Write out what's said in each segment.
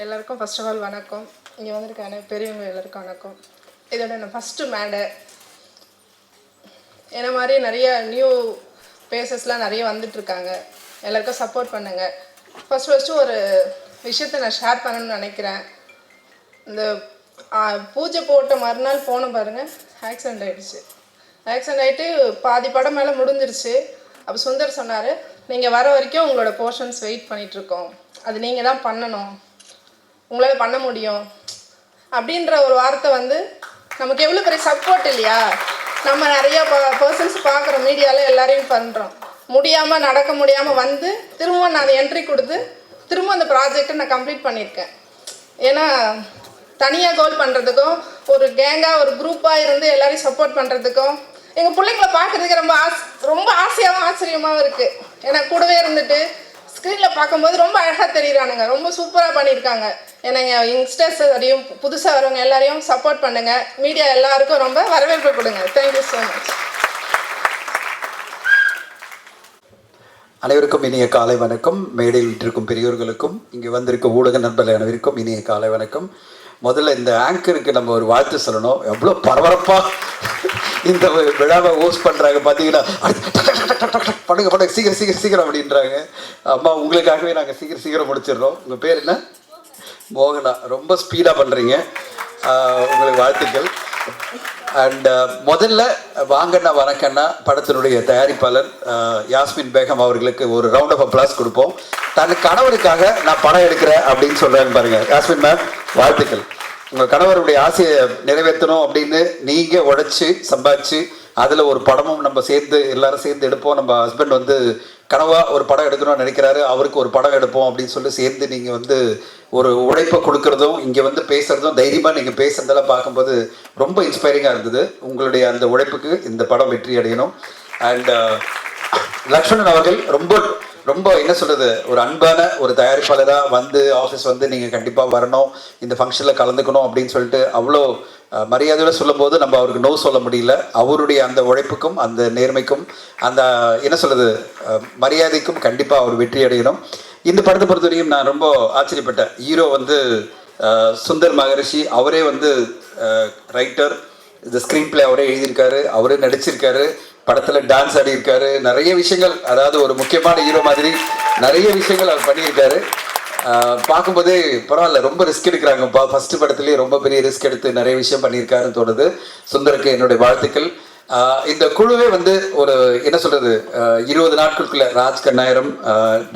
எல்லாருக்கும் first of all வணக்கம். இங்கே வந்திருக்கான பெரியவங்க எல்லாருக்கும் வணக்கம். இதோட நான் ஃபஸ்ட்டு மேடை என்ன மாதிரி நிறைய நியூ பேசஸ்லாம் நிறைய வந்துட்டுருக்காங்க எல்லாருக்கும் சப்போர்ட் பண்ணுங்கள் ஃபர்ஸ்ட் ஃபஸ்ட்டு ஒரு விஷயத்த நான் ஷேர் பண்ணணும்னு நினைக்கிறேன். இந்த பூஜை போட்ட மறுநாள் போன பாருங்கள் ஆக்சிடென்ட் ஆகிடுச்சு ஆக்சிடென்ட் ஆகிட்டு பாதி படம் மேலே முடிஞ்சிருச்சு. அப்போ சுந்தர் சொன்னார் நீங்கள் வர வரைக்கும் உங்களோட போர்ஷன்ஸ் வெயிட் பண்ணிகிட்ருக்கோம் அது நீங்கள் தான் பண்ணணும். உங்களால் பண்ண முடியும். அப்படின்ற ஒரு வார்த்தை வந்து நமக்கு எவ்வளோ பெரிய சப்போர்ட் இல்லையா? நம்ம நிறையா ப பர்சன்ஸ் பார்க்குறோம் மீடியாவில் எல்லாரையும் பண்ணுறோம் முடியாமல் நடக்க முடியாமல் வந்து திரும்ப நான் அதை என்ட்ரி கொடுத்து திரும்ப அந்த ப்ராஜெக்டை நான் கம்ப்ளீட் பண்ணியிருக்கேன். ஏன்னா தனியாக கோல் பண்ணுறதுக்கும் ஒரு கேங்காக ஒரு குரூப்பாக இருந்து எல்லாரையும் சப்போர்ட் பண்ணுறதுக்கும் எங்கள் பிள்ளைங்கள பார்க்குறதுக்கு ரொம்ப ஆஸ் ரொம்ப ஆசையாகவும் ஆச்சரியமாகவும் இருக்குது ஏன்னா கூடவே இருந்துட்டு ஸ்க்ரீனில் பார்க்கும்போது ரொம்ப அழகாக தெரியுறானுங்க. ரொம்ப சூப்பராக பண்ணியிருக்காங்க. என்னங்க யங்ஸ்டர்ஸ் வரையும் புதுசாக வரவங்க எல்லாரையும் சப்போர்ட் பண்ணுங்கள் மீடியா எல்லாருக்கும் ரொம்ப வரவேற்பு கொடுங்க. தேங்க்யூ ஸோ மச் அனைவருக்கும் இனிய காலை வணக்கம். மேடையில் இருக்கும் பெரியோர்களுக்கும் இங்கே வந்திருக்க ஊடக நண்பர்கள் அனைவருக்கும் இனிய காலை வணக்கம். முதல்ல இந்த ஆங்கருக்கு நம்ம ஒரு வாழ்த்து சொல்லணும். எவ்வளோ பரபரப்பாக இந்த விழாவை ஹோஸ்ட் பண்ணுறாங்க பார்த்தீங்கன்னா அடுத்து டக் பண்ணுங்க பண்ணுங்க. சீக்கிரம் சீக்கிரம் சீக்கிரம் அப்படின்றாங்க. அம்மா உங்களுக்காகவே நாங்கள் சீக்கிரம் சீக்கிரம் முடிச்சிடுறோம். உங்கள் பேர் என்ன? மோகனா ரொம்ப ஸ்பீடாக பண்ணுறீங்க உங்களுக்கு வாழ்த்துக்கள். அண்ட் முதல்ல வாங்கண்ணா வணக்கண்ணா படத்தினுடைய தயாரிப்பாளர் யாஸ்மின் பேகம் அவர்களுக்கு ஒரு ரவுண்ட் ஆஃப் அப்ளாஸ் கொடுப்போம். தன் கணவருக்காக நான் படம் எடுக்கிறேன் அப்படின்னு சொல்றாங்க பாருங்க. யாஸ்மின் மேம் வாழ்த்துக்கள். உங்கள் கணவருடைய ஆசையை நிறைவேற்றணும் அப்படின்னு நீங்க உழைச்சி சம்பாதிச்சு அதில் ஒரு படமும் நம்ம சேர்ந்து எல்லாரும் சேர்ந்து எடுப்போம். நம்ம ஹஸ்பண்ட் வந்து கனவா ஒரு படம் எடுக்கணும்னு நினைக்கிறாரு அவருக்கு ஒரு படம் எடுப்போம் அப்படின்னு சொல்லி சேர்ந்து நீங்கள் வந்து ஒரு உழைப்பை கொடுக்கறதும் இங்கே வந்து பேசுகிறதும் தைரியமாக நீங்கள் பேசுகிறதெல்லாம் பார்க்கும்போது ரொம்ப இன்ஸ்பைரிங்காக இருந்தது. உங்களுடைய அந்த உழைப்புக்கு இந்த படம் வெற்றி அடையணும். அண்ட் uh, லக்ஷ்மணன் அவர்கள் ரொம்ப ரொம்ப என்ன சொல்றது ஒரு அன்பான ஒரு தயாரிப்பாளராக வந்து ஆஃபீஸ் வந்து நீங்க கண்டிப்பா வரணும் இந்த ஃபங்க்ஷனில் கலந்துக்கணும் அப்படின்னு சொல்லிட்டு அவ்வளோ அஹ், மரியாதையோட சொல்லும்போது நம்ம அவருக்கு நோ சொல்ல முடியல. அவருடைய அந்த உழைப்புக்கும் அந்த நேர்மைக்கும் அந்த என்ன சொல்றது மரியாதைக்கும் கண்டிப்பா அவர் வெற்றி அடையணும். இந்த படத்தை பொறுத்தவரையும் நான் ரொம்ப ஆச்சரியப்பட்டேன். ஹீரோ வந்து சுந்தர் மகரிஷி அவரே வந்து ரைட்டர் இந்த ஸ்க்ரீன் பிளே அவரே எழுதியிருக்காரு அவரே நடிச்சிருக்காரு. படத்தில் டான்ஸ் ஆடியிருக்காரு. நிறைய விஷயங்கள் அதாவது ஒரு முக்கியமான ஹீரோ மாதிரி நிறைய விஷயங்கள் அவர் பண்ணியிருக்காரு. பார்க்கும்போதே பரவாயில்ல ரொம்ப ரிஸ்க் எடுக்கிறாங்கப்பா ஃபர்ஸ்ட் படத்துலேயே ரொம்ப பெரிய ரிஸ்க் எடுத்து நிறைய விஷயம் பண்ணியிருக்காருன்னு தோணுது. சுந்தருக்கு என்னுடைய வாழ்த்துக்கள். இந்த குழுவே வந்து ஒரு என்ன சொல்றது இருபது நாட்களுக்குள்ள ராஜ் கண்ணாயிரம்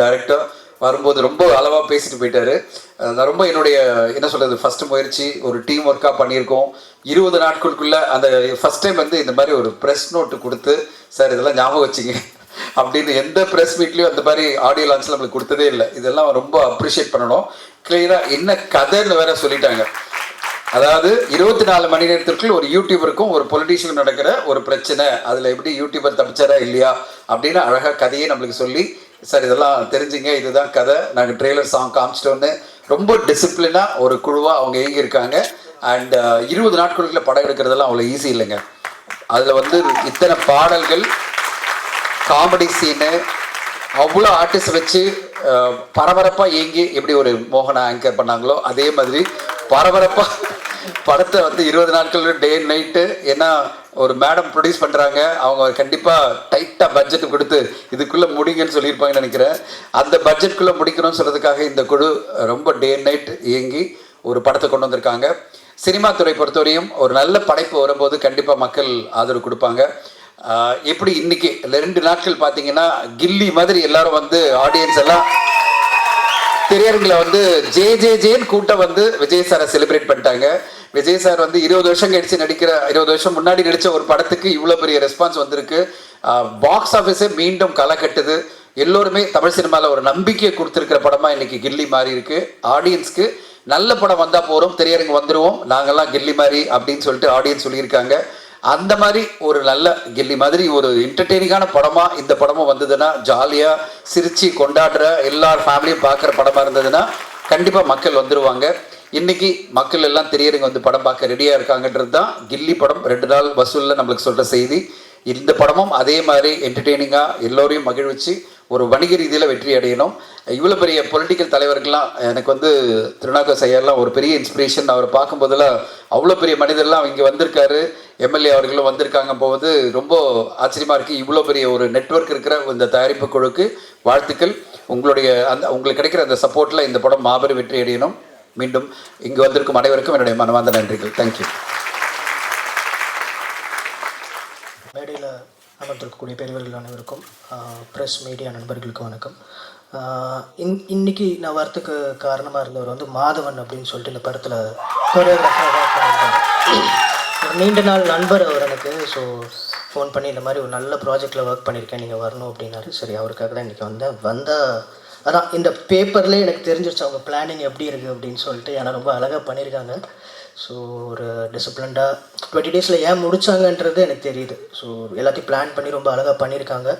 டைரக்டர் வரும்போது ரொம்ப அளவாக பேசிட்டு போயிட்டாரு. நான் ரொம்ப என்னுடைய என்ன சொல்றது ஃபர்ஸ்ட் முயற்சி ஒரு டீம் ஒர்க்காக பண்ணியிருக்கோம். இருபது நாட்களுக்குள்ள அந்த ஃபர்ஸ்ட் டைம் வந்து இந்த மாதிரி ஒரு ப்ரெஸ் நோட்டு கொடுத்து சார் இதெல்லாம் ஞாபகம் வச்சுங்க. அப்படின்னு எந்த ப்ரெஸ் மீட்லேயும் அந்த மாதிரி ஆடியோ லான்ச்சில் நம்மளுக்கு கொடுத்ததே இல்லை. இதெல்லாம் ரொம்ப அப்ரிஷியேட் பண்ணணும். கிளியராக என்ன கதைன்னு வேற சொல்லிட்டாங்க. அதாவது இருபத்தி நாலு மணி நேரத்திற்குள் ஒரு யூடியூபருக்கும் ஒரு பொலிட்டீஷியனுக்கும் நடக்கிற ஒரு பிரச்சனை. அதில் எப்படி யூடியூபர் தப்பிச்சாரா இல்லையா? அப்படின்னு அழகாக கதையை நம்மளுக்கு சொல்லி சார் இதெல்லாம் தெரிஞ்சுங்க. இதுதான் கதை. நாங்கள் ட்ரெய்லர் சாங் காமிச்சிட்டோன்னு ரொம்ப டிசிப்ளினாக ஒரு குழுவாக அவங்க இயங்கியிருக்காங்க. அண்ட் இருபது நாட்களுக்குள்ள படம் எடுக்கிறதெல்லாம் அவ்வளோ ஈஸி இல்லைங்க. அதில் வந்து இத்தனை பாடல்கள் காமெடி சீனு அவ்வளோ ஆர்டிஸ்ட் வச்சு பரபரப்பாக இயங்கி எப்படி ஒரு மோகனா ஆங்கர் பண்ணாங்களோ அதே மாதிரி பரபரப்பாக படத்தை வந்து இருபது நாட்கள் டே நைட்டு ஏன்னா ஒரு மேடம் ப்ரொடியூஸ் பண்ணுறாங்க அவங்க கண்டிப்பாக டைட்டாக பட்ஜெட் கொடுத்து இதுக்குள்ளே முடிங்கன்னு சொல்லியிருப்பாங்கன்னு நினைக்கிறேன். அந்த பட்ஜெட்குள்ளே முடிக்கணும்னு சொல்கிறதுக்காக இந்த குழு ரொம்ப டே நைட் இயங்கி ஒரு படத்தை கொண்டு வந்திருக்காங்க. சினிமா துறை பொறுத்தவரையும் ஒரு நல்ல படைப்பு வரும்போது கண்டிப்பாக மக்கள் ஆதரவு கொடுப்பாங்க. எப்படி இன்னைக்கு இந்த ரெண்டு நாட்கள் பார்த்தீங்கன்னா கில்லி மாதிரி எல்லாரும் வந்து ஆடியன்ஸ் எல்லாம் திரையரங்கில் வந்து ஜே ஜே ஜேன்னு கூட்டம் வந்து விஜய் சாரை செலிப்ரேட் பண்ணிட்டாங்க. விஜய் சார் வந்து இருபது வருஷம் கழிச்சு நடிக்கிற இருபது வருஷம் முன்னாடி நடித்த ஒரு படத்துக்கு இவ்வளோ பெரிய ரெஸ்பான்ஸ் வந்திருக்கு. பாக்ஸ் ஆஃபீஸே மீண்டும் களை கட்டுது. எல்லோருமே தமிழ் சினிமாவில் ஒரு நம்பிக்கையை கொடுத்துருக்கிற படமாக இன்னைக்கு கில்லி மாறி இருக்கு. ஆடியன்ஸ்க்கு நல்ல படம் வந்தால் போகிறோம் திரையரங்கு வந்துடுவோம் நாங்கள்லாம் கில்லி மாதிரி அப்படின்னு சொல்லிட்டு ஆடியன்ஸ் சொல்லியிருக்காங்க. அந்த மாதிரி ஒரு நல்ல கில்லி மாதிரி ஒரு என்டர்டெய்னிங்கான படமாக இந்த படமும் வந்ததுன்னா ஜாலியாக சிரித்து கொண்டாடுற எல்லார் ஃபேமிலியும் பார்க்குற படமாக இருந்ததுன்னா கண்டிப்பாக மக்கள் வந்துடுவாங்க இன்னைக்கு மக்கள் எல்லாம் திரையரங்கு வந்து படம் பார்க்க ரெடியாக இருக்காங்கன்றது தான் கில்லி படம். ரெண்டு நாள் வசூலில் நம்மளுக்கு சொல்கிற செய்தி. இந்த படமும் அதே மாதிரி என்டர்டெய்னிங்காக எல்லோரையும் மகிழ்விச்சு ஒரு வணிக ரீதியில் வெற்றி அடையணும். இவ்வளோ பெரிய பொலிட்டிக்கல் தலைவர்கள்லாம் எனக்கு வந்து திருநாகர் ஐயர்லாம் ஒரு பெரிய இன்ஸ்பிரேஷன் அவரை பார்க்கும்போதெல்லாம் அவ்வளோ பெரிய மனிதர்லாம் இங்கே வந்திருக்காரு. எம்எல்ஏ அவர்களும் வந்திருக்காங்க போது ரொம்ப ஆச்சரியமாக இருக்குது இவ்வளோ பெரிய ஒரு நெட்வொர்க் இருக்கிற இந்த தயாரிப்பு குழுக்கு வாழ்த்துக்கள். உங்களுடைய அந்த உங்களுக்கு கிடைக்கிற அந்த சப்போர்ட்டில் இந்த படம் மாபெரும் வெற்றி அடையணும். மீண்டும் இங்கு வந்திருக்கும் அனைவருக்கும் என்னுடைய மனமார்ந்த நன்றிகள். தேங்க்யூ மேடையில் அமர்ந்திருக்கக்கூடிய பெரியவர்கள் அனைவருக்கும் ப்ரெஸ் மீடியா நண்பர்களுக்கு வணக்கம். இன் இன்னைக்கு நான் வரத்துக்கு காரணமாக இருந்தவர் வந்து மாதவன் அப்படின்னு சொல்லிட்டு இந்த படத்தில் ஒர்க் ஒரு நீண்ட நாள் நண்பர் அவர் எனக்கு. ஸோ ஃபோன் பண்ணி இந்த மாதிரி ஒரு நல்ல ப்ராஜெக்டில் ஒர்க் பண்ணியிருக்கேன் நீங்கள் வரணும் அப்படின்னாரு. சரி அவருக்காக தான் இன்றைக்கி வந்தேன். வந்தால் அதான் இந்த பேப்பர்லேயே எனக்கு தெரிஞ்சிருச்சு அவங்க பிளானிங் எப்படி இருக்குது அப்படின்னு சொல்லிட்டு. ஏன்னா ரொம்ப அழகாக பண்ணியிருக்காங்க. ஸோ ஒரு டிசிப்ளின்டாக டுவெண்ட்டி டேஸில் ஏன் முடித்தாங்கன்றது எனக்கு தெரியுது. ஸோ எல்லாத்தையும் பிளான் பண்ணி ரொம்ப அழகாக பண்ணியிருக்காங்க.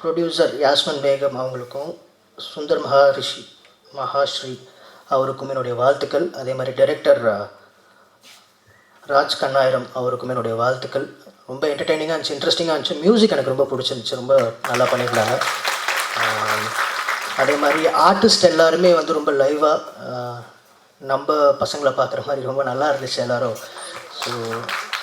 ப்ரொடியூசர் யாஸ்மன் பேகம் அவங்களுக்கும் சுந்தர் மகாரிஷி மகாஸ்ரீ அவருக்கும் என்னுடைய வாழ்த்துக்கள். அதே மாதிரி டைரக்டர் ராஜ் கண்ணாயிரம் அவருக்கும் என்னுடைய வாழ்த்துக்கள். ரொம்ப என்டர்டெய்னிங்காக இருந்துச்சு இன்ட்ரெஸ்டிங்காக இருந்துச்சு. மியூசிக் எனக்கு ரொம்ப பிடிச்சிருந்துச்சு ரொம்ப நல்லா பண்ணியிருந்தாங்க. அதே மாதிரி ஆர்டிஸ்ட் எல்லாருமே வந்து ரொம்ப லைவாக நம்ம பசங்களை பார்க்குற மாதிரி ரொம்ப நல்லா இருந்துச்சு எல்லோரும். ஸோ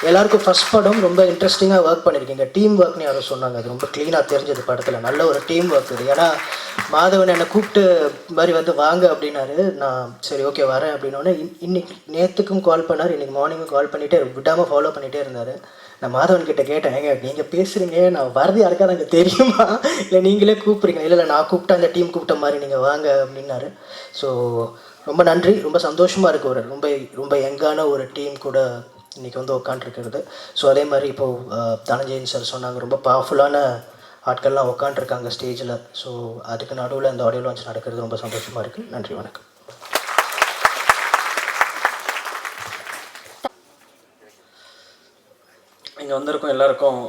எல்லாருக்கும் ஃபஸ்ட் படம் ரொம்ப இன்ட்ரெஸ்டிங்காக ஒர்க் பண்ணியிருக்கீங்க டீம் ஒர்க்னு யாரும் சொன்னாங்க. அது ரொம்ப க்ளீனாக தெரிஞ்சது படத்தில். நல்ல ஒரு டீம் ஒர்க் இது. ஏன்னா மாதவன் என்னை கூப்பிட்டு மாதிரி வந்து வாங்க அப்படின்னாரு. நான் சரி ஓகே வரேன் அப்படின்னோடனே இன் இன்னைக்கு நேற்றுக்கும் கால் பண்ணார். இன்னைக்கு மார்னிங்கும் கால் பண்ணிகிட்டே விடாமல் ஃபாலோ பண்ணிகிட்டே இருந்தார். நான் மாதவன் கிட்ட கேட்டேன் ஏங்க நீங்கள் பேசுகிறீங்க நான் வரது யாருக்காவது எனக்கு தெரியுமா? இல்லை நீங்களே கூப்பிட்றீங்க இல்லை இல்லை நான் கூப்பிட்டேன் அந்த டீம் கூப்பிட்ட மாதிரி நீங்கள் வாங்க அப்படின்னாரு. ஸோ ரொம்ப நன்றி. ரொம்ப சந்தோஷமாக இருக்குது ஒரு ரொம்ப ரொம்ப யங்கான ஒரு டீம் கூட இன்றைக்கி வந்து உட்காண்ட்ருக்கிறது ஸோ அதே மாதிரி இப்போது தனஞ்சயன் சார் சொன்னாங்க ரொம்ப பவர்ஃபுல்லான ஆட்கள்லாம் உட்காண்ட்ருக்காங்க ஸ்டேஜில் ஸோ அதுக்கு நடுவில் இந்த ஆடியோ லான்ச் நடக்கிறது ரொம்ப சந்தோஷமாக இருக்குது நன்றி வணக்கம். இங்கே வந்திருக்கும் எல்லாருக்கும்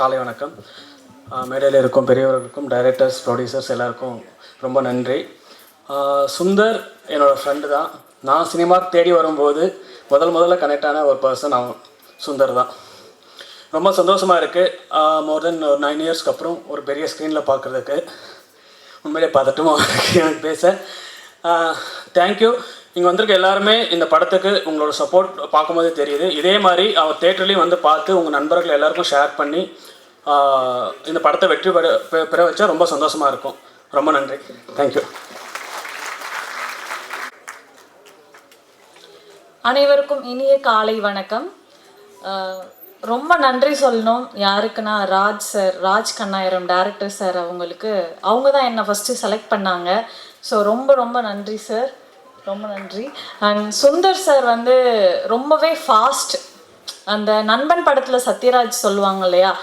காலை வணக்கம். மேடையில் இருக்கும் பெரியவர்களுக்கும் டைரக்டர்ஸ் ப்ரொடியூசர்ஸ் எல்லாருக்கும் ரொம்ப நன்றி. சுந்தர் என்னோடய ஃப்ரெண்டு தான். நான் சினிமா தேடி வரும்போது முதல் முதல்ல கனெக்ட் ஆன ஒரு பர்சன் அவன் சுந்தர் தான். ரொம்ப சந்தோஷமாக இருக்குது மோர் தென் ஒரு நைன் இயர்ஸ்க்கு அப்புறம் ஒரு பெரிய ஸ்க்ரீனில் பார்க்குறதுக்கு உண்மையிலே பதட்டமாக இருக்குது எனக்கு பேச. தேங்க்யூ இங்கே வந்திருக்க எல்லாருமே இந்த படத்துக்கு உங்களோட சப்போர்ட் பார்க்கும்போதே தெரியுது. இதே மாதிரி அவர் தேட்டர்லேயும் வந்து பார்த்து உங்கள் நண்பர்கள் எல்லாருக்கும் ஷேர் பண்ணி இந்த படத்தை வெற்றி பெற பெற வச்சா ரொம்ப சந்தோஷமாக இருக்கும். ரொம்ப நன்றி. தேங்க்யூ அனைவருக்கும் இனிய காலை வணக்கம். ரொம்ப நன்றி சொல்லணும். யாருக்குன்னா Raj sir Raj Kannayiram director sir அவங்களுக்கு. அவங்க தான் என்னை ஃபஸ்ட்டு செலக்ட் பண்ணாங்க. ஸோ ரொம்ப ரொம்ப நன்றி சார் ரொம்ப நன்றி. அண்ட் சுந்தர் சார் வந்து ரொம்பவே ஃபாஸ்ட் அந்த நண்பன் படத்தில் சத்யராஜ் சொல்லுவாங்க இல்லையா?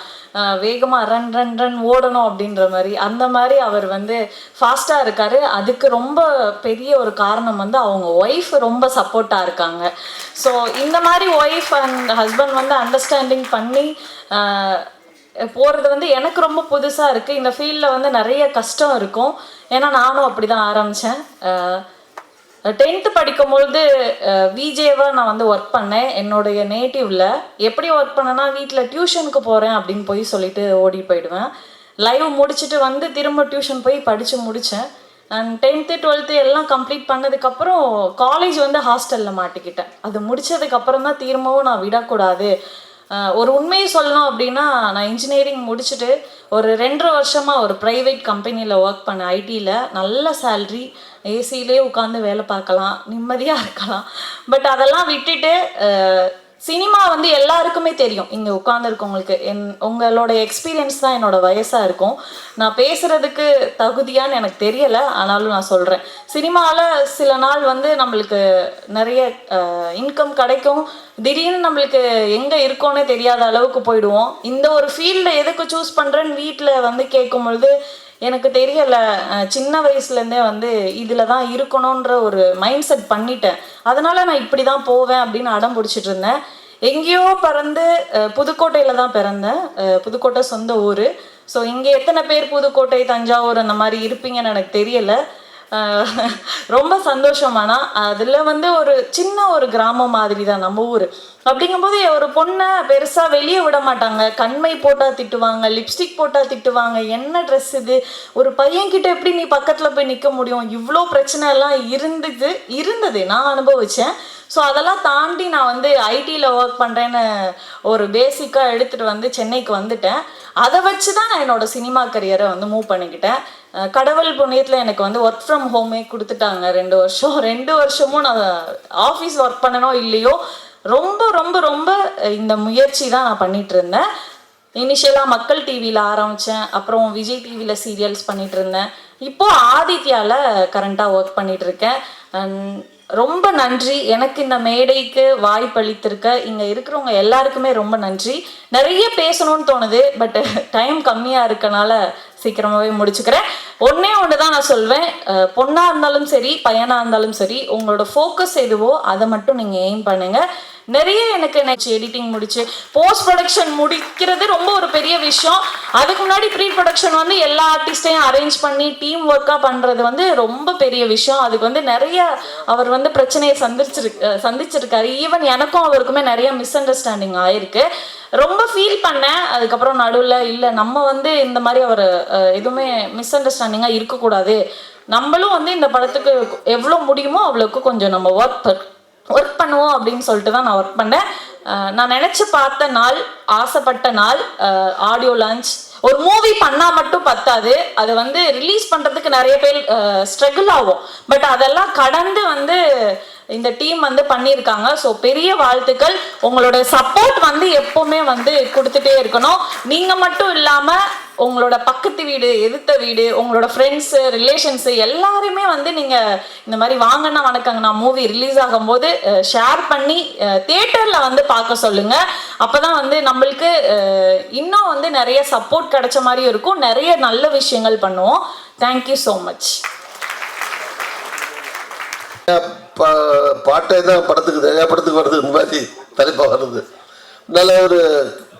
வேகமாக ரன் ரன் ரன் ஓடணும் அப்படின்ற மாதிரி. அந்த மாதிரி அவர் வந்து ஃபாஸ்ட்டாக இருக்காரு. அதுக்கு ரொம்ப பெரிய ஒரு காரணம் வந்து அவங்க ஒய்ஃப் ரொம்ப சப்போர்ட்டாக இருக்காங்க. ஸோ இந்த மாதிரி ஒய்ஃப் அண்ட் ஹஸ்பண்ட் வந்து அண்டர்ஸ்டாண்டிங் பண்ணி போகிறது வந்து எனக்கு ரொம்ப புதுசாக இருக்குது இந்த ஃபீல்டில் வந்து நிறைய கஷ்டம் இருக்கும். ஏன்னா நானும் அப்படி தான் ஆரம்பித்தேன் டென்த்து படிக்கும்பொழுது விஜேவாக நான் வந்து ஒர்க் பண்ணேன். என்னுடைய நேட்டிவ்ல எப்படி ஒர்க் பண்ணேன்னா வீட்டில் டியூஷனுக்கு போகிறேன் அப்படின்னு போய் சொல்லிட்டு ஓடி போயிடுவேன். லைவ் முடிச்சுட்டு வந்து திரும்ப டியூஷன் போய் படித்து முடித்தேன் அண்ட் டென்த்து டுவெல்த்து எல்லாம் கம்ப்ளீட் பண்ணதுக்கப்புறம் காலேஜ் வந்து ஹாஸ்டலில் மாட்டிக்கிட்டேன். அது முடிச்சதுக்கப்புறம் தான் திரும்பவும் நான் விடக்கூடாது. ஒரு உண்மையை சொல்லணும் அப்படின்னா நான் இன்ஜினியரிங் முடிச்சுட்டு ஒரு ரெண்டரை வருஷமாக ஒரு ப்ரைவேட் கம்பெனியில் ஒர்க் பண்ணேன். ஐடியில் நல்ல சேல்ரி ஏசியிலே உட்காந்து வேலை பார்க்கலாம் நிம்மதியாக இருக்கலாம். பட் அதெல்லாம் விட்டுட்டு சினிமா வந்து எல்லாருக்குமே தெரியும். இங்கே உட்காந்துருக்கவங்களுக்கு என் உங்களோட எக்ஸ்பீரியன்ஸ் தான் என்னோட வயசாக இருக்கும். நான் பேசுகிறதுக்கு தகுதியான்னு எனக்கு தெரியலை. ஆனாலும் நான் சொல்கிறேன் சினிமாவில் சில நாள் வந்து நம்மளுக்கு நிறைய இன்கம் கிடைக்கும். திடீர்னு நம்மளுக்கு எங்கே இருக்கோன்னே தெரியாத அளவுக்கு போயிடுவோம். இந்த ஒரு ஃபீல்டை எதுக்கு சூஸ் பண்ணுறேன்னு வீட்டில் வந்து கேட்கும் பொழுது எனக்கு தெரியல சின்ன வயசுலேருந்தே வந்து இதில் தான் இருக்கணுன்ற ஒரு மைண்ட் செட் பண்ணிட்டேன். அதனால நான் இப்படி தான் போவேன் அப்படின்னு அடம் பிடிச்சிட்டு இருந்தேன் எங்கேயோ பிறந்து புதுக்கோட்டையில் தான் பிறந்தேன். புதுக்கோட்டை சொந்த ஊர். ஸோ இங்கே எத்தனை பேர் புதுக்கோட்டை தஞ்சாவூர் அந்த மாதிரி இருப்பீங்கன்னு எனக்கு தெரியலை. ரொம்ப சந்தோஷம் ஆனால் அதில் வந்து ஒரு சின்ன ஒரு கிராமம் மாதிரி தான் நம்ம ஊர். அப்படிங்கும்போது ஒரு பொண்ணை பெருசாக வெளியே விட மாட்டாங்க. கண்மை போட்டால் திட்டுவாங்க லிப்ஸ்டிக் போட்டால் திட்டுவாங்க. என்ன ட்ரெஸ் இது? ஒரு பையன்கிட்ட எப்படி நீ பக்கத்தில் போய் நிற்க முடியும்? இவ்வளோ பிரச்சனை எல்லாம் இருந்தது இருந்தது நான் அனுபவித்தேன் ஸோ அதெல்லாம் தாண்டி நான் வந்து ஐடியில் ஒர்க் பண்ணுறேன்னு ஒரு பேசிக்காக எடுத்துகிட்டு வந்து சென்னைக்கு வந்துட்டேன். அதை வச்சு தான் நான் என்னோட சினிமா கரியரை வந்து மூவ் பண்ணிக்கிட்டேன். கடவுள் புண்ணியத்தில் எனக்கு வந்து ஒர்க் ஃப்ரம் ஹோமே கொடுத்துட்டாங்க. ரெண்டு வருஷம். ரெண்டு வருஷமும் நான் ஆஃபீஸ் ஒர்க் பண்ணனோ இல்லையோ ரொம்ப ரொம்ப ரொம்ப இந்த முயற்சி தான் நான் பண்ணிட்டு இருந்தேன். இனிஷியலாக மக்கள் டிவியில் ஆரம்பித்தேன் அப்புறம் விஜய் டிவியில் சீரியல்ஸ் பண்ணிட்டு இருந்தேன். இப்போ ஆதித்யாவில் கரண்ட்டாக ஒர்க் பண்ணிட்டு இருக்கேன். ரொம்ப நன்றி. எனக்கு இந்த மேடைக்கு வாய்ப்பளித்திருக்க இங்கே இருக்கிறவங்க எல்லாருக்குமே ரொம்ப நன்றி. நிறைய பேசணும்னு தோணுது பட் டைம் கம்மியாக இருக்கனால சீக்கிரமாகவே முடிச்சுக்கிறேன். ஒன்றே ஒன்று தான் நான் சொல்வேன். பொண்ணாக இருந்தாலும் சரி பையனாக இருந்தாலும் சரி உங்களோட ஃபோக்கஸ் எதுவோ அதை மட்டும் நீங்கள் எய்ம் பண்ணுங்கள் நிறைய எனக்கு நெக்ஸ்ட் எடிட்டிங் முடிச்சு போஸ்ட் ப்ரொடக்ஷன் முடிக்கிறது ரொம்ப ஒரு பெரிய விஷயம். அதுக்கு முன்னாடி ப்ரீ ப்ரொடக்ஷன் வந்து எல்லா ஆர்டிஸ்டையும் அரேஞ்ச் பண்ணி டீம் ஒர்க்காக பண்ணுறது வந்து ரொம்ப பெரிய விஷயம். அதுக்கு வந்து நிறைய அவர் வந்து பிரச்சனையை சந்திச்சிருக்கு சந்திச்சிருக்காரு. ஈவன் எனக்கும் அவருக்குமே நிறைய மிஸ் அண்டர்ஸ்டாண்டிங் ஆயிருக்கு. ரொம்ப ஃபீல் பண்ணேன். அதுக்கப்புறம் நடுவில் இல்லை நம்ம வந்து இந்த மாதிரி அவர் எதுவுமே மிஸ் அண்டர்ஸ்டாண்டிங்காக இருக்கக்கூடாது. நம்மளும் வந்து இந்த படத்துக்கு எவ்வளோ முடியுமோ அவ்வளோக்கு கொஞ்சம் நம்ம ஒர்க் ஒர்க் பண்ணுவோம் அப்படின்னு சொல்லிட்டு தான் நான் ஒர்க் பண்ணேன். நான் நினச்சி பார்த்த நாள் ஆசைப்பட்ட நாள் ஆடியோ லான்ச் ஒரு மூவி பண்ணால் மட்டும் பத்தாது. அது வந்து ரிலீஸ் பண்ணுறதுக்கு நிறைய பேர் ஸ்ட்ரகிள் ஆகும். பட் அதெல்லாம் கடந்து வந்து இந்த டீம் வந்து பண்ணியிருக்காங்க. ஸோ பெரிய வாழ்த்துக்கள். உங்களோட சப்போர்ட் வந்து எப்பவுமே வந்து கொடுத்துட்டே இருக்கணும். நீங்கள் மட்டும் இல்லாமல் உங்களோட பக்கத்து வீடு எதிர்த்த வீடு உங்களோட ஃப்ரெண்ட்ஸு ரிலேஷன்ஸு எல்லாருமே வந்து நீங்கள் இந்த மாதிரி வாங்கன்னா வணக்கங்கண்ணா மூவி ரிலீஸ் ஆகும்போது ஷேர் பண்ணி தேட்டரில் வந்து பார்க்க சொல்லுங்கள் அப்போ தான் வந்து நம்மளுக்கு இன்னும் வந்து நிறைய சப்போர்ட் கிடைச்ச மாதிரியும் இருக்கும். நிறைய நல்ல விஷயங்கள் பண்ணுவோம். தேங்க்யூ ஸோ மச் பா- பாட்டே தான் படத்துக்கு நிறையா படத்துக்கு வருது இந்த மாதிரி தலைப்பாக வருது நல்ல ஒரு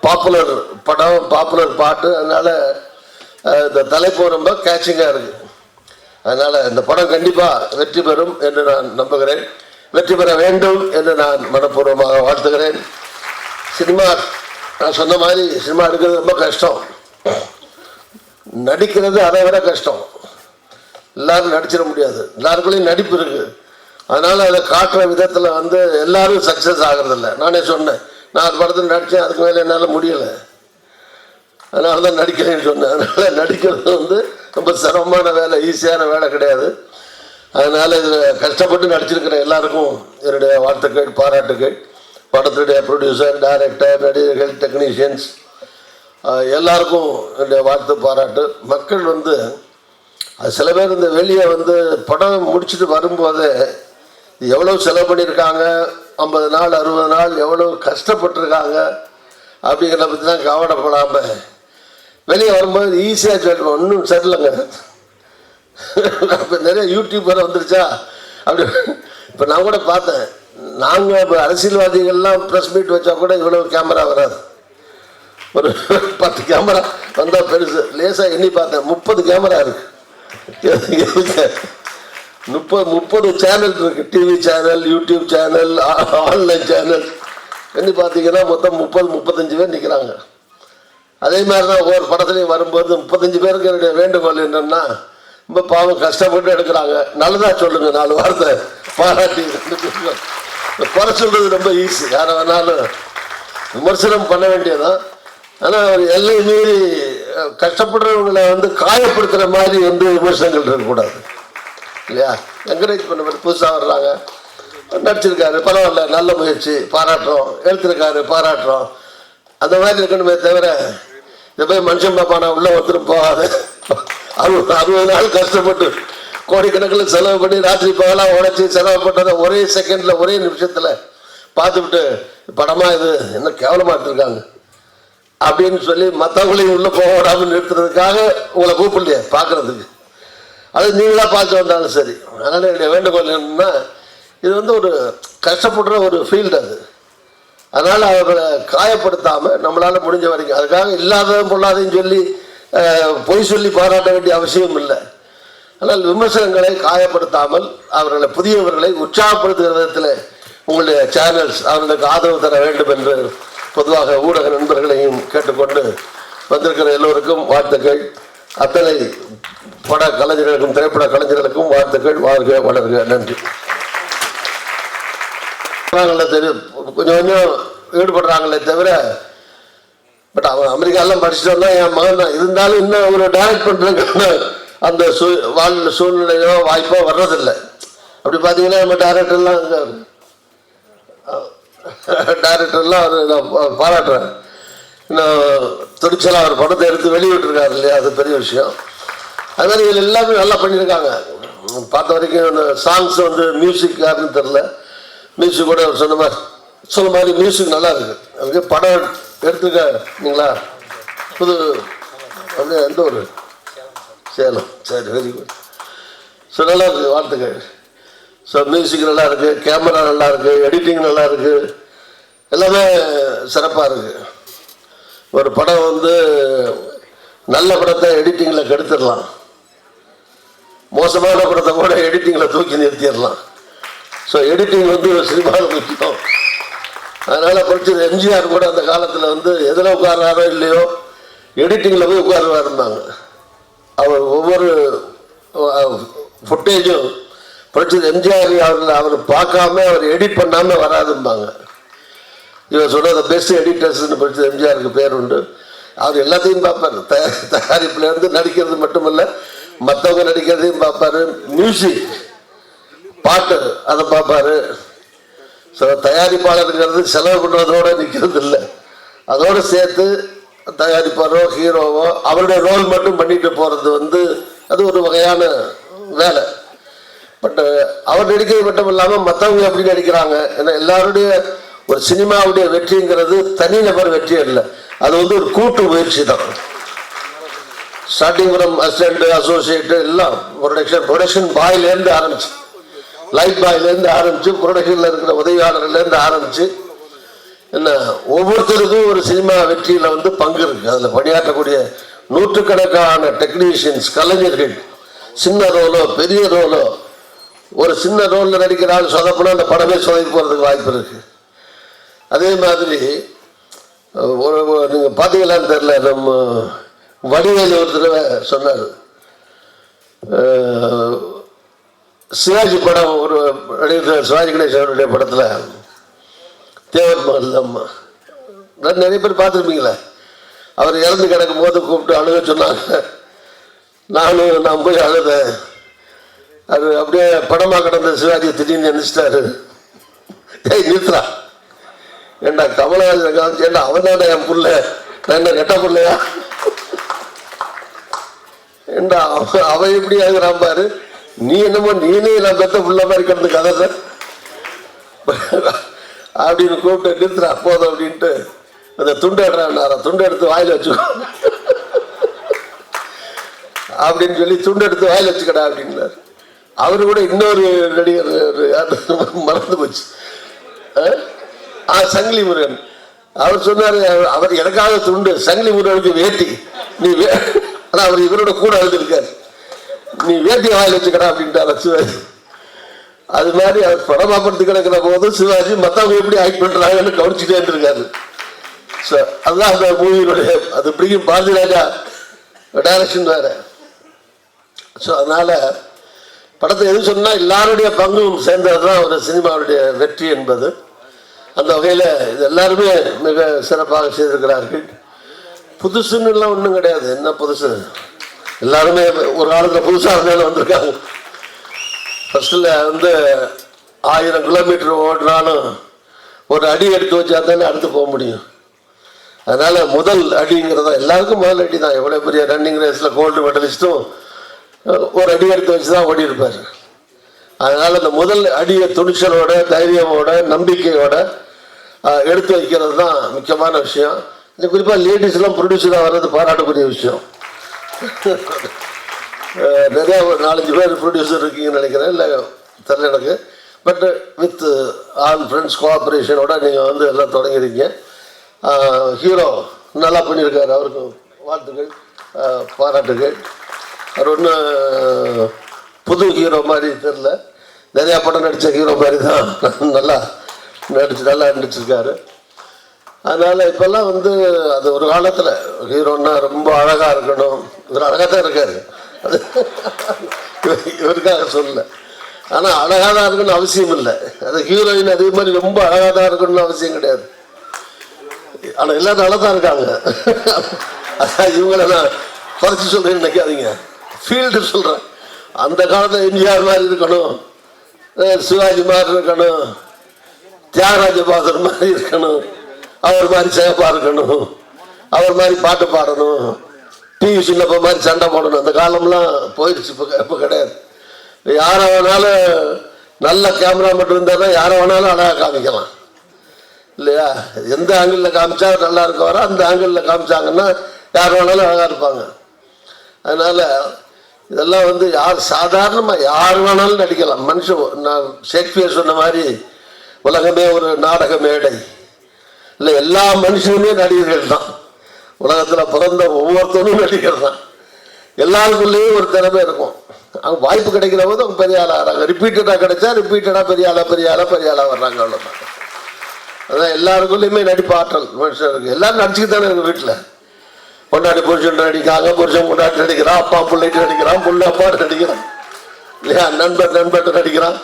பாப்புலர் படம் பாப்புலர் பாட்டு அதனால இந்த தலைப்பு ரொம்ப கேட்சிங்காக இருக்கு. அதனால இந்த படம் கண்டிப்பாக வெற்றி பெறும் என்று நான் நம்புகிறேன். வெற்றி பெற வேண்டும் என்று நான் மனப்பூர்வமாக வாழ்த்துகிறேன். சினிமா நான் சொன்ன மாதிரி சினிமா எடுக்கிறது ரொம்ப கஷ்டம். நடிக்கிறது அதை விட கஷ்டம். எல்லாரும் நடிச்சிட முடியாது. எல்லாருக்குள்ளேயும் நடிப்பு இருக்குது அதனால் அதை காட்டுற விதத்தில் வந்து எல்லாரும் சக்ஸஸ் ஆகுறதில்ல. நானே சொன்னேன். நான் அது படத்தில் நடித்தேன் அதுக்கு மேலே என்னால் முடியலை. அதனால தான் நடிக்கிறேன்னு சொன்னேன். அதனால் நடிக்கிறது வந்து ரொம்ப சிரமமான வேலை ஈஸியான வேலை கிடையாது. அதனால் இதில் கஷ்டப்பட்டு நடிச்சிருக்கிற எல்லாருக்கும் என்னுடைய வாழ்த்துக்கள் பாராட்டுகள் படத்துடைய ப்ரொடியூசர் டைரக்டர் நடிகர்கள் டெக்னீஷியன்ஸ் எல்லாருக்கும் என்னுடைய வாழ்த்து பாராட்டு. மக்கள் வந்து அது சில பேர் இந்த வெளியே வந்து படம் முடிச்சுட்டு வரும்போதே எவ்வளோ செலவு பண்ணியிருக்காங்க ஐம்பது நாள் அறுபது நாள் எவ்வளோ கஷ்டப்பட்டிருக்காங்க அப்படிங்கிறத பற்றி தான் கவலைப்படாமல் வெளியே வரும்போது ஈஸியாக சொல்லுவோம் ஒன்றும் சரியில்லைங்க. இப்போ நிறைய யூடியூபர் வந்துருச்சா? அப்படி. இப்போ நான் கூட பார்த்தேன். நாங்கள் இப்போ அரசியல்வாதிகள்லாம் ப்ரெஸ் மீட் வச்சா கூட இவ்வளோ கேமரா வராது. ஒரு பத்து கேமரா வந்தால் பெருசு. லேசாக எண்ணி பார்த்தேன். முப்பது கேமரா இருக்குது முப்பது முப்பது சேனல் இருக்கு. TV channel YouTube channel online channel எண்ணி பார்த்தீங்கன்னா மொத்தம் முப்பது முப்பத்தஞ்சு பேர் நிற்கிறாங்க அதே மாதிரி தான் ஒவ்வொரு படத்துலையும் வரும்போது முப்பத்தஞ்சு பேருக்கு என்னுடைய வேண்டுகோள் என்னன்னா ரொம்ப பாவம் கஷ்டப்பட்டு எடுக்கிறாங்க. நல்லதா சொல்லுங்க நாலு வார்த்தை. பாராட்டி குறை சொல்றது ரொம்ப ஈஸி யாரை வேணாலும் விமர்சனம் பண்ண வேண்டியதான் ஆனால் ஒரு எல்லை மீறி கஷ்டப்படுறவங்களை வந்து காயப்படுத்துகிற மாதிரி வந்து விமர்சனங்கள் இருக்கக்கூடாது. இல்லையா? என்கரேஜ் பண்ண புதுசாக வர்றாங்க. நடிச்சிருக்காரு பரவாயில்ல நல்ல முயற்சி பாராட்டுறோம் எழுத்திருக்காரு பாராட்டுறோம். அந்த மாதிரி இருக்கணுமே தவிர இதை போய் மனுஷன் பாப்பானா உள்ள ஒருத்தரும் போகாது. அறுபது அறுபது நாள் கஷ்டப்பட்டு கோடிக்கணக்கில் செலவு பண்ணி ராத்திரி பகலாக உழைச்சி செலவு பண்ணதை ஒரே செகண்டில் ஒரே நிமிஷத்தில் பார்த்துவிட்டு படமா இது என்ன கேவலமாக எடுத்திருக்காங்க. அப்படின்னு சொல்லி மற்றவங்களையும் உள்ளே போக விடாமல் நிறுத்துறதுக்காக உங்களை கூப்பிடலையே பார்க்கறதுக்கு. அது நீங்களா பார்த்து வந்தாலும் சரி. அதனால் என்னுடைய வேண்டுகோள் என்னென்னா இது வந்து ஒரு கஷ்டப்படுற ஒரு ஃபீல்டு அது. அதனால் அவர்களை காயப்படுத்தாமல் நம்மளால் முடிஞ்ச வரைக்கும் அதுக்காக இல்லாததும் பொல்லாதையும் சொல்லி பொய் சொல்லி பாராட்ட வேண்டிய அவசியம் இல்லை. ஆனால் விமர்சனங்களை காயப்படுத்தாமல் அவர்களை புதியவர்களை உற்சாகப்படுத்துகிற விதத்தில் உங்களுடைய சேனல்ஸ் அவர்களுக்கு ஆதரவு தர வேண்டும் என்று பொதுவாக ஊடக நண்பர்களையும் கேட்டுக்கொண்டு வந்திருக்கிற எல்லோருக்கும் வாழ்த்துக்கள். அத்தனை பட கலைஞர்களுக்கும் திரைப்பட கலைஞர்களுக்கும் வாழ்த்துக்கள் வாழ்க வளர்க நன்றி. தெரியும் கொஞ்சம் கொஞ்சம் ஈடுபடுறாங்களே தவிர பட் அவன் அமெரிக்காலாம் படிச்சுட்டோம்னா என் மகன் தான். இருந்தாலும் இன்னும் ஒரு டைரக்ட் பண்ணுறதுக்கான அந்த சூ வாழ் சூழ்நிலையோ வாய்ப்போ வர்றதில்லை. அப்படி பார்த்தீங்கன்னா நம்ம டேரக்டர்லாம் டேரக்டர்லாம் அவர் நான் பாராட்டுறேன். துணிச்சலாக அவர் படத்தை எடுத்து வெளியிட்டிருக்காரு இல்லையா? அது பெரிய விஷயம். அது மாதிரி இதில் எல்லாமே நல்லா பண்ணியிருக்காங்க. பார்த்த வரைக்கும் அந்த சாங்ஸ் வந்து மியூசிக் யாருன்னு தெரில மியூசிக் கூட அவர் சொன்ன மாதிரி சொன்ன மாதிரி மியூசிக் நல்லா இருக்கு. அதுக்கு படம் எடுத்துருக்கீங்களா புது அப்படியே எந்த ஒரு சேலம். சரி வெரி குட் ஸோ நல்லா இருக்குது வாழ்த்துக்கள். ஸோ மியூசிக் நல்லா இருக்குது கேமரா நல்லா இருக்குது எடிட்டிங் நல்லா இருக்குது எல்லாமே சிறப்பாக இருக்குது ஒரு படம் வந்து நல்ல படத்தை எடிட்டிங்கில் கெடுத்துடலாம். மோசமான படத்தை கூட எடிட்டிங்கில் தூக்கி நிறுத்திடலாம். ஸோ எடிட்டிங் வந்து ஒரு சினிமாவில் முக்கியம் அதனால் படிச்சது எம்ஜிஆர் கூட அந்த காலத்தில் வந்து எதில் உட்கார்றாரோ இல்லையோ எடிட்டிங்கில் போய் உட்காருவாருந்தாங்க அவர் ஒவ்வொரு ஃபுட்டேஜும் படிச்சது எம்ஜிஆர் அவர் அவர் பார்க்காம அவர் எடிட் பண்ணாமல் வராதும்பாங்க. இவர் சொன்ன பெஸ்ட் எடிட்டர்ஸ்னு படிச்சது எம்ஜிஆருக்கு பேர் உண்டு. அவர் எல்லாத்தையும் பார்ப்பார். தயார் தயாரிப்புலேருந்து நடிக்கிறது மட்டுமல்ல மற்றவங்க நடிக்கிறதையும் பார்ப்பாரு. மியூசிக் பாட்டு அதை பார்ப்பாரு. ஸோ தயாரிப்பாளருங்கிறது செலவு பண்ணுவதோட நிற்கிறது இல்லை. அதோடு சேர்த்து தயாரிப்பாரோ ஹீரோவோ அவருடைய ரோல் மட்டும் பண்ணிட்டு போகிறது வந்து அது ஒரு வகையான வேலை. பட் அவர் நடிக்கிறது மட்டும் இல்லாமல் மற்றவங்க எப்படி நடிக்கிறாங்க ஏன்னா எல்லாருடைய ஒரு சினிமாவுடைய வெற்றிங்கிறது தனிநபர் வெற்றி இல்லை அது வந்து ஒரு கூட்டு முயற்சி தான். ஸ்டார்டிங் ஃப்ரம் அசிஸ்டன்ட் அசோசியேட்டு எல்லாம் ப்ரொடக்ஷன் ப்ரொடக்ஷன் பாயிலேருந்து ஆரம்பிச்சு. லைட் பாயிலேருந்து ஆரம்பிச்சு ப்ரொடக்ஷனில் இருக்கிற உதவியாளர்லேருந்து ஆரம்பிச்சு என்ன ஒவ்வொருத்தருக்கும் ஒரு சினிமா வெற்றியில் வந்து பங்கு இருக்கு. அதில் பணியாற்றக்கூடிய நூற்றுக்கணக்கான டெக்னீஷியன்ஸ் கலைஞர்கள் சின்ன ரோலோ பெரிய ரோலோ ஒரு சின்ன ரோலில் நடிக்கிற ஆள் சொதப்பினா அந்த படமே சொதப்பி போகிறதுக்கு வாய்ப்பு இருக்குது அதே மாதிரி ஒரு நீங்கள் பார்த்தீங்களான்னு தெரில நம்ம வடிவேலி ஒரு தடவை சொன்னார். சிவாஜி படம் ஒரு நடிகர் சிவாஜி கணேசனுடைய படத்தில் தேவர் மகள் அம்மா. நான் நிறைய பேர் பார்த்துருப்பீங்களே அவர் இறந்து கிடக்கும் போது கூப்பிட்டு அழுக சொன்னாங்க. நானும் நான் போய் அழுதேன். அது அப்படியே படமாக கிடந்த சிவாஜி திடீர்னு நினைச்சிட்டாரு ஏய் நிறுத்துறா ஏண்டா கமலஹாசன் காமிச்சு ஏண்டா அவன் தானே என் புள்ள? நான் என்ன கெட்ட பிள்ளையா? ஏண்டா அவன் அவன் எப்படி ஆகுறான் பாரு? நீ என்னமோ நீனே நான் பெத்த புள்ள மாதிரி கிடந்து கதை அப்படின்னு கூப்பிட்டு நிறுத்துறா போதும் அப்படின்ட்டு. அந்த துண்டு எடுறான் துண்டு எடுத்து வாயில் வச்சுக்கோ. அப்படின்னு சொல்லி துண்டு எடுத்து வாயில் வச்சுக்கடா அப்படின்னாரு. அவரு கூட இன்னொரு நடிகர் மறந்து போச்சு. ஆ? சங்கிலி முருகன். அவர் சொன்னாரு அவர் எனக்காக துண்டு சங்கிலி முருகனுக்கு வேட்டி. நீ வே ஆனா அவர் இவரோட கூட இருக்காரு நீ வேட்டி வாயில் வச்சுக்கடா அப்படின்ட்டார் சிவாஜி. அது மாதிரி அவர் படமா படுத்து கிடக்கிற போது சிவாஜி மத்தவங்க எப்படி ஆக்ட் பண்றாங்கன்னு கவனிச்சுட்டே இருந்திருக்காரு. ஸோ அதுதான் அந்த மூவியினுடைய அது பிடிக்கும் பாரதிராஜா டைரக்ஷன் வேற. ஸோ அதனால படத்தை எது சொன்னா எல்லாருடைய பங்கும் சேர்ந்தது தான் ஒரு சினிமாவுடைய வெற்றி என்பது. அந்த வகையில் இது எல்லாருமே மிக சிறப்பாக செய்திருக்கிறார்கள். புதுசுன்னு எல்லாம் ஒன்றும் கிடையாது. என்ன புதுசு? எல்லாருமே ஒரு காலத்தில் புதுசாக இருந்தாலும் வந்திருக்காங்க. ஃபஸ்ட்டில் வந்து ஆயிரம் கிலோமீட்டர் ஓடினாலும் ஒரு அடி எடுத்து வச்சா தானே அடுத்து போக முடியும். அதனால் முதல் அடிங்கிறதா எல்லாருக்கும் முதல் அடி தான் எவ்வளோ பெரிய ரன்னிங் ரேஸில் கோல்டு மெடலிஸ்ட்டும் ஒரு அடி எடுத்து வச்சு தான் ஓடி இருப்பார் அதனால அந்த முதல் அடியை துணிச்சலோட தைரியமோட நம்பிக்கையோட எடுத்து வைக்கிறது தான் முக்கியமான விஷயம். இந்த குறிப்பாக லேடிஸ்லாம் ப்ரொடியூசராக வர்றது பாராட்டக்கூடிய விஷயம். நிறையா ஒரு நாலஞ்சு பேர் ப்ரொடியூசர் இருக்கீங்கன்னு நினைக்கிறேன். இல்லை தெரியல எனக்கு. பட் வித் ஆல் ஃப்ரெண்ட்ஸ் கோஆப்ரேஷனோட நீங்கள் வந்து எல்லாம் தொடங்கியிருக்கீங்க. ஹீரோ நல்லா பண்ணியிருக்காரு. அவருக்கும் வாழ்த்துக்கள் பாராட்டுகள். அவர் ஒன்றும் புது ஹீரோ மாதிரி தெரில நிறையா படம் நடித்த ஹீரோ மாதிரி தான் நல்லா நடிச்சு நல்லா நடிச்சிருக்காரு. அதனால் இப்போல்லாம் வந்து அது ஒரு காலத்தில் ஹீரோன்னா ரொம்ப அழகாக இருக்கணும். இவர் அழகாக தான் இருக்காரு. அது இவருக்காக சொல்லல. ஆனால் அழகாக தான் இருக்கணும்னு அவசியம் இல்லை. அது ஹீரோயின் அதே மாதிரி ரொம்ப அழகாக தான் இருக்கணும்னு அவசியம் கிடையாது. ஆனால் எல்லாரும் நல்லா தான் இருக்காங்க. அதான் இவங்கள நான் குறைச்சி சொல்கிறேன்னு நினைக்காதீங்க. ஃபீல்டு சொல்கிறேன் அந்த காலத்தில் எம்ஜிஆர் மாதிரி இருக்கணும். சிவாஜி மாதிரி இருக்கணும் தியாகராஜ பாதர் மாதிரி இருக்கணும் அவர் மாதிரி சேப்பா இருக்கணும் அவர் மாதிரி பாட்டு பாடணும் டிவி சின்னப்ப மாதிரி சண்டை போடணும். அந்த காலம்லாம் போயிடுச்சு இப்போ இப்போ கிடையாது. யாரை வேணாலும் நல்ல கேமரா மட்டும் இருந்தால் தான் யாரை வேணாலும் அழகாக காமிக்கலாம். இல்லையா? எந்த ஆங்கிளில் காமிச்சா நல்லா இருக்கவரோ அந்த ஆங்கிளில் காமிச்சாங்கன்னா யார் வேணாலும் அழகாக இருப்பாங்க. அதனால் இதெல்லாம் வந்து யார் சாதாரணமாக யார் வேணாலும் நடிக்கலாம். மனுஷன் நான் ஷேக்ஸ்பியர் சொன்ன மாதிரி உலகமே ஒரு நாடக மேடை. இல்லை எல்லா மனுஷனுமே நடிகர்கள் தான். உலகத்தில் பிறந்த ஒவ்வொருத்தரும் நடிகர் தான். எல்லாருக்குள்ளேயும் ஒரு திறமை இருக்கும். அவங்க வாய்ப்பு கிடைக்கிற போது அவங்க பெரிய ஆளாக ஆகிறாங்க ரிப்பீட்டடாக கிடைச்சா ரிப்பீட்டடாக பெரிய ஆளாக பெரிய ஆளாக பெரிய ஆளாக வர்றாங்க அவ்வளோதான் அதான் எல்லாருக்குள்ளேயுமே நடிப்பு ஆற்றல் மனுஷனுக்கு எல்லாரும் நடிச்சுக்கிட்டு தானே எங்கள் வீட்டில் பொண்டாட்டி புருஷன் அடிக்காங்க புருஷன் பொண்டாட்டி நடிக்கிறான் அப்பா பிள்ளைட்டு நடிக்கிறான் புள்ள அப்பா நடிக்கிறான். இல்லையா? நண்பர் நண்பர்கிட்ட நடிக்கிறான்.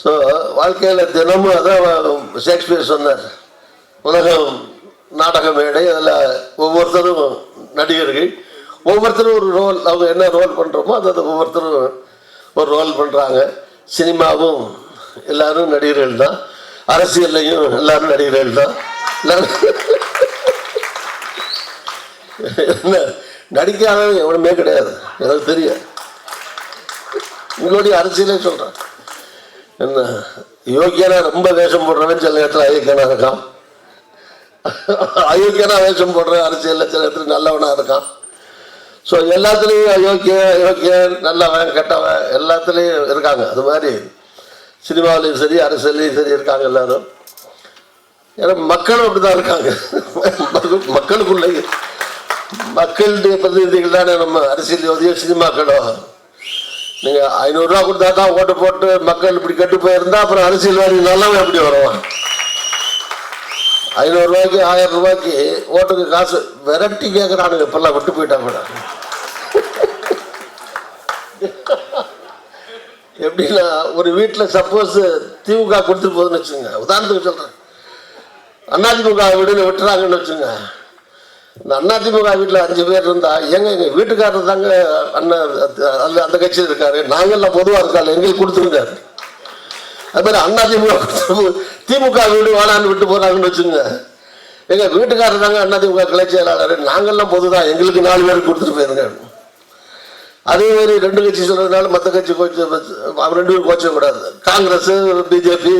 ஸோ வாழ்க்கையில் தினமும் அதான் ஷேக்ஸ்பியர் சொன்னார். உலகம் நாடக மேடை அதில் ஒவ்வொருத்தரும் நடிகர்கள் ஒவ்வொருத்தரும் ஒரு ரோல் அவங்க என்ன ரோல் பண்ணுறோமோ அதை அதை ஒவ்வொருத்தரும் ஒரு ரோல் பண்ணுறாங்க சினிமாவும் எல்லாரும் நடிகர்கள் தான். அரசியல்லையும் எல்லாரும் நடிகர்கள் தான். எல்லாரும் என்ன நடிக்காதவன் எவனுமே கிடையாது. எனக்கு தெரியும். உங்களுடைய அரசியலே சொல்கிறேன் என்ன யோக்கியனா ரொம்ப வேஷம் போடுறவன் சில நேரத்தில் அயோக்கியனா இருக்கான். அயோக்கியனா வேஷம் போடுற அரசியலில் சில நேரத்தில் நல்லவனாக இருக்கான். ஸோ எல்லாத்துலேயும் அயோக்கிய அயோக்கிய நல்லவன் கெட்டவன் எல்லாத்துலேயும் இருக்காங்க. அது மாதிரி சினிமாவிலையும் சரி அரசியல்லையும் சரி இருக்காங்க எல்லாரும். ஏன்னா மக்களும் அப்படி தான் இருக்காங்க. மக்கள்- மக்களுக்குள்ளே மக்களுடைய பிரதிநிதிகள் தானே நம்ம அரசியல்வாதியோ சினிமாக்களோ? நீங்கள் ஐநூறுரூவா கொடுத்தா தான் ஓட்டு போட்டு மக்கள் இப்படி கட்டு போயிருந்தா அப்புறம் அரசியல்வாதி நல்லவன் எப்படி வருவான் ஐநூறுரூவாய்க்கு ஆயிரம் ரூபாய்க்கு ஓட்டுக்கு காசு விரட்டி கேட்குறானுங்க இப்பெல்லாம் விட்டு போயிட்டா கூட. எப்படின்னா ஒரு வீட்டில் சப்போஸ் திமுக கொடுத்துட்டு போகுதுன்னு வச்சுங்க உதாரணத்துக்கு சொல்கிறேன் அதிமுக விடுன்னு விட்டுறாங்கன்னு வச்சுங்க இந்த அதிமுக வீட்டில் அஞ்சு பேர் இருந்தா எங்க எங்க வீட்டுக்காரர் தாங்க அண்ணன் அந்த அந்த கட்சியில் இருக்காரு. நாங்கெல்லாம் பொதுவாக இருக்காங்க எங்களுக்கு கொடுத்துருக்காரு. அது மாதிரி அதிமுக திமுக திமுக வீடு வேணான்னு விட்டு போறாங்கன்னு வச்சுங்க. எங்க வீட்டுக்காரர் தாங்க அதிமுக கிளை செயலாளர். நாங்கெல்லாம் பொதுதான். எங்களுக்கு நாலு பேருக்கு கொடுத்துட்டு போயிருங்க. அதே மாதிரி ரெண்டு கட்சி சொல்றதுனால மற்ற கட்சி கோச்சு அவர் ரெண்டு பேரும் கோச்ச கூடாது. காங்கிரஸ் பிஜேபி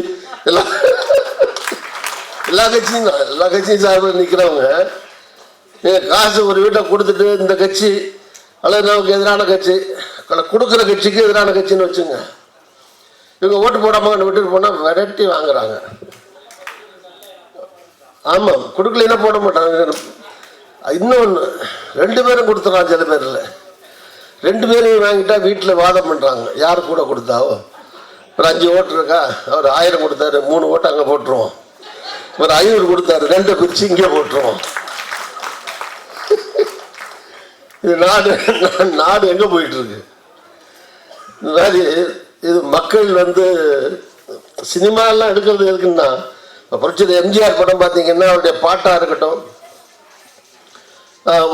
எல்லாம் எல்லா கட்சியும் தான் எல்லா கட்சியும் சார்பில் நிற்கிறவங்க நீங்கள் காசு ஒரு வீட்டை கொடுத்துட்டு இந்த கட்சி அல்லது நமக்கு எதிரான கட்சி கொடுக்குற கட்சிக்கு எதிரான கட்சின்னு வச்சுங்க. இவங்க ஓட்டு போடாமல் விட்டுட்டு போனால் விரட்டி வாங்குறாங்க. ஆமாம் கொடுக்கலைன்னா போட மாட்டாங்க. இன்னொன்று ரெண்டு பேரும் கொடுத்துறான் சில பேரில். ரெண்டு பேரையும் வாங்கிட்டா வீட்டில் வாதம் பண்ணுறாங்க யார் கூட கொடுத்தாவோ. ஒரு அஞ்சு ஓட்டு இருக்கா? அவர் ஆயிரம் கொடுத்தாரு மூணு ஓட்டு அங்கே போட்டுருவோம். ஒரு ஐநூறு கொடுத்தாரு ரெண்டை பிரித்து இங்கே போட்டுருவோம். இது நாடு நாடு எங்கே போயிட்டு இருக்கு இந்த மாதிரி இது மக்கள் வந்து சினிமாலாம் எடுக்கிறது எதுக்குன்னா இப்போ எம்ஜிஆர் படம் பார்த்தீங்கன்னா அவருடைய பாட்டாக இருக்கட்டும்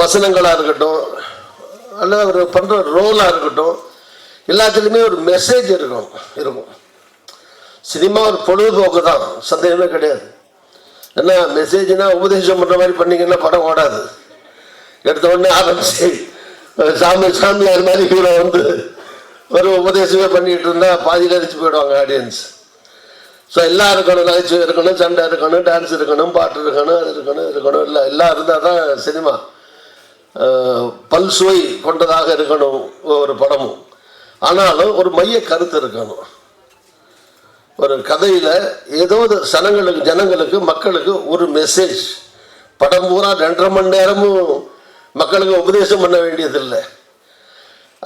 வசனங்களாக இருக்கட்டும் அல்லது அவர் பண்ணுற ரோலாக இருக்கட்டும் எல்லாத்துலேயுமே ஒரு மெசேஜ் இருக்கும் இருக்கும். சினிமா ஒரு பொழுதுபோக்கு தான் சந்தேகமே கிடையாது. என்ன மெசேஜ்னா உபதேசம் பண்ணுற மாதிரி பண்ணிங்கன்னா படம் ஓடாது. எடுத்த உடனே ஆரம்பிச்சு சாமி சாமியார் மாதிரி ஹீரோ வந்து ஒரு உபதேசமே பண்ணிட்டு இருந்தா பாதி அடிச்சு போயிடுவாங்க ஆடியன்ஸ் ஸோ எல்லாம் இருக்கணும் நகைச்சுவை இருக்கணும் சண்டை இருக்கணும் டான்ஸ் இருக்கணும் பாட்டு இருக்கணும் அது இருக்கணும் இருக்கணும் இல்லை எல்லாம் இருந்தால் தான் சினிமா பல் சுவை கொண்டதாக இருக்கணும் ஒரு படமும். ஆனாலும் ஒரு மைய கருத்து இருக்கணும். ஒரு கதையில் ஏதோ ஒரு சனங்களுக்கு ஜனங்களுக்கு மக்களுக்கு ஒரு மெசேஜ் படம் பூரா ரெண்டரை மணி நேரமும் மக்களுக்கு உபதேசம் பண்ண வேண்டியதில்லை.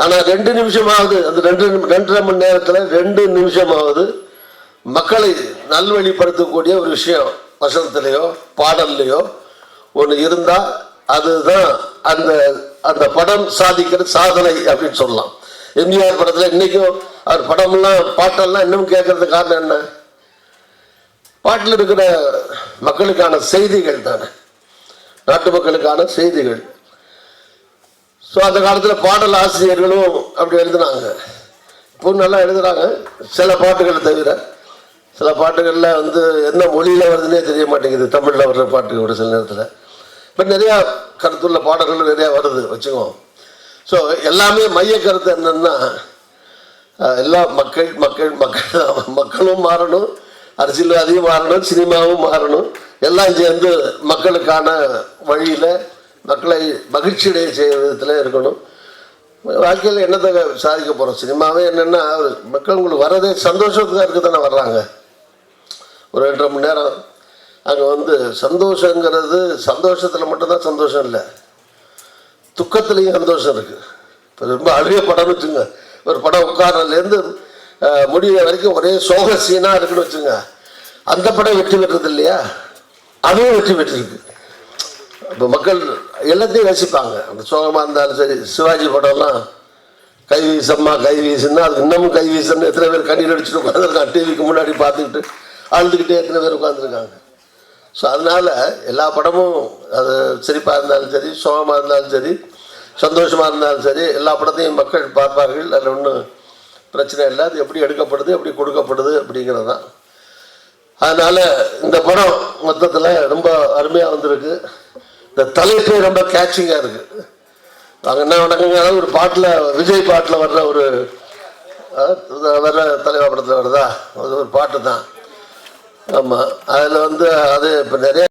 ஆனால் ரெண்டு நிமிஷமாவது அந்த ரெண்டு ரெண்டரை மணி நேரத்தில் ரெண்டு நிமிஷமாவது மக்களை நல்வழிப்படுத்தக்கூடிய ஒரு விஷயம் வசனத்திலேயோ பாடல்லையோ ஒன்று இருந்தால் அதுதான் அந்த அந்த படம் சாதிக்கிற சாதனை அப்படின்னு சொல்லலாம். எம்ஜிஆர் படத்தில் இன்றைக்கும் அவர் படம்லாம் பாட்டெல்லாம் இன்னும் கேட்கறதுக்கு காரணம் என்ன? பாட்டில் இருக்கிற மக்களுக்கான செய்திகள் தானே? நாட்டு மக்களுக்கான செய்திகள். ஸோ அந்த காலத்தில் பாடல் ஆசிரியர்களும் அப்படி எழுதுனாங்க. இப்போ நல்லா எழுதுறாங்க. சில பாட்டுகளை தவிர சில பாட்டுகளில் வந்து என்ன மொழியில் வருதுன்னே தெரிய மாட்டேங்குது. தமிழில் வர்ற பாட்டு ஒரு சில நேரத்தில். இப்போ நிறையா கருத்துள்ள பாடல்கள் நிறையா வருது வச்சுக்கோம் ஸோ எல்லாமே மைய கருத்து என்னென்னா எல்லா மக்கள் மக்கள் மக்கள் மக்களும் மாறணும். அரசியல்வாதியும் மாறணும் சினிமாவும் மாறணும். எல்லாம் சேர்ந்து மக்களுக்கான வழியில் மக்களை மகிழ்ச்சியடைய செய்கிற விதத்தில் இருக்கணும். வாழ்க்கையில் என்னத்தை சாதிக்க போகிறோம் சினிமாவே என்னென்னா மக்கள் உங்களுக்கு வர்றதே சந்தோஷத்துக்காக இருக்க தானே வர்றாங்க. ஒரு ரெண்டரை மணி நேரம் அங்கே வந்து சந்தோஷங்கிறது சந்தோஷத்தில் மட்டும்தான் சந்தோஷம் இல்லை. துக்கத்துலேயும் சந்தோஷம் இருக்குது இப்போ ரொம்ப அழுகிய படம்னு வச்சுங்க. ஒரு படம் உட்காரலேருந்து முடிகிற வரைக்கும் ஒரே சோக சீனாக இருக்குன்னு வச்சுங்க. அந்த படம் வெற்றி பெற்றது இல்லையா? அதுவும் வெற்றி பெற்றிருக்கு. இப்போ மக்கள் எல்லாத்தையும் ரசிப்பாங்க. அந்த சோகமாக இருந்தாலும் சரி சிவாஜி படம்லாம் கை வீசம்மா கை வீசுன்னா அது இன்னமும் கை வீசுன்னு எத்தனை பேர் கண்ணீர் அடிச்சுட்டு உட்காந்துருக்காங்க டிவிக்கு முன்னாடி பார்த்துக்கிட்டு அழுதுகிட்டே எத்தனை பேர் உட்காந்துருக்காங்க ஸோ அதனால் எல்லா படமும் அது சிரிப்பாக இருந்தாலும் சரி சோகமாக இருந்தாலும் சரி சந்தோஷமாக இருந்தாலும் சரி எல்லா படத்தையும் மக்கள் பார்ப்பார்கள். அதில் ஒன்றும் பிரச்சனை இல்லை. அது எப்படி எடுக்கப்படுது எப்படி கொடுக்கப்படுது அப்படிங்கிறது தான். அதனால் இந்த படம் மொத்தத்தில் ரொம்ப அருமையாக வந்திருக்கு. இந்த தலைப்பே ரொம்ப கேட்சிங்காக இருக்குது நாங்கள் என்ன வணக்கங்க ஒரு பாட்டில் விஜய் பாட்டில் வர்ற ஒரு வர்ற தலைவா படத்தில் வருதா? அது ஒரு பாட்டு தான் ஆமாம் அதில் வந்து அது இப்போ நிறைய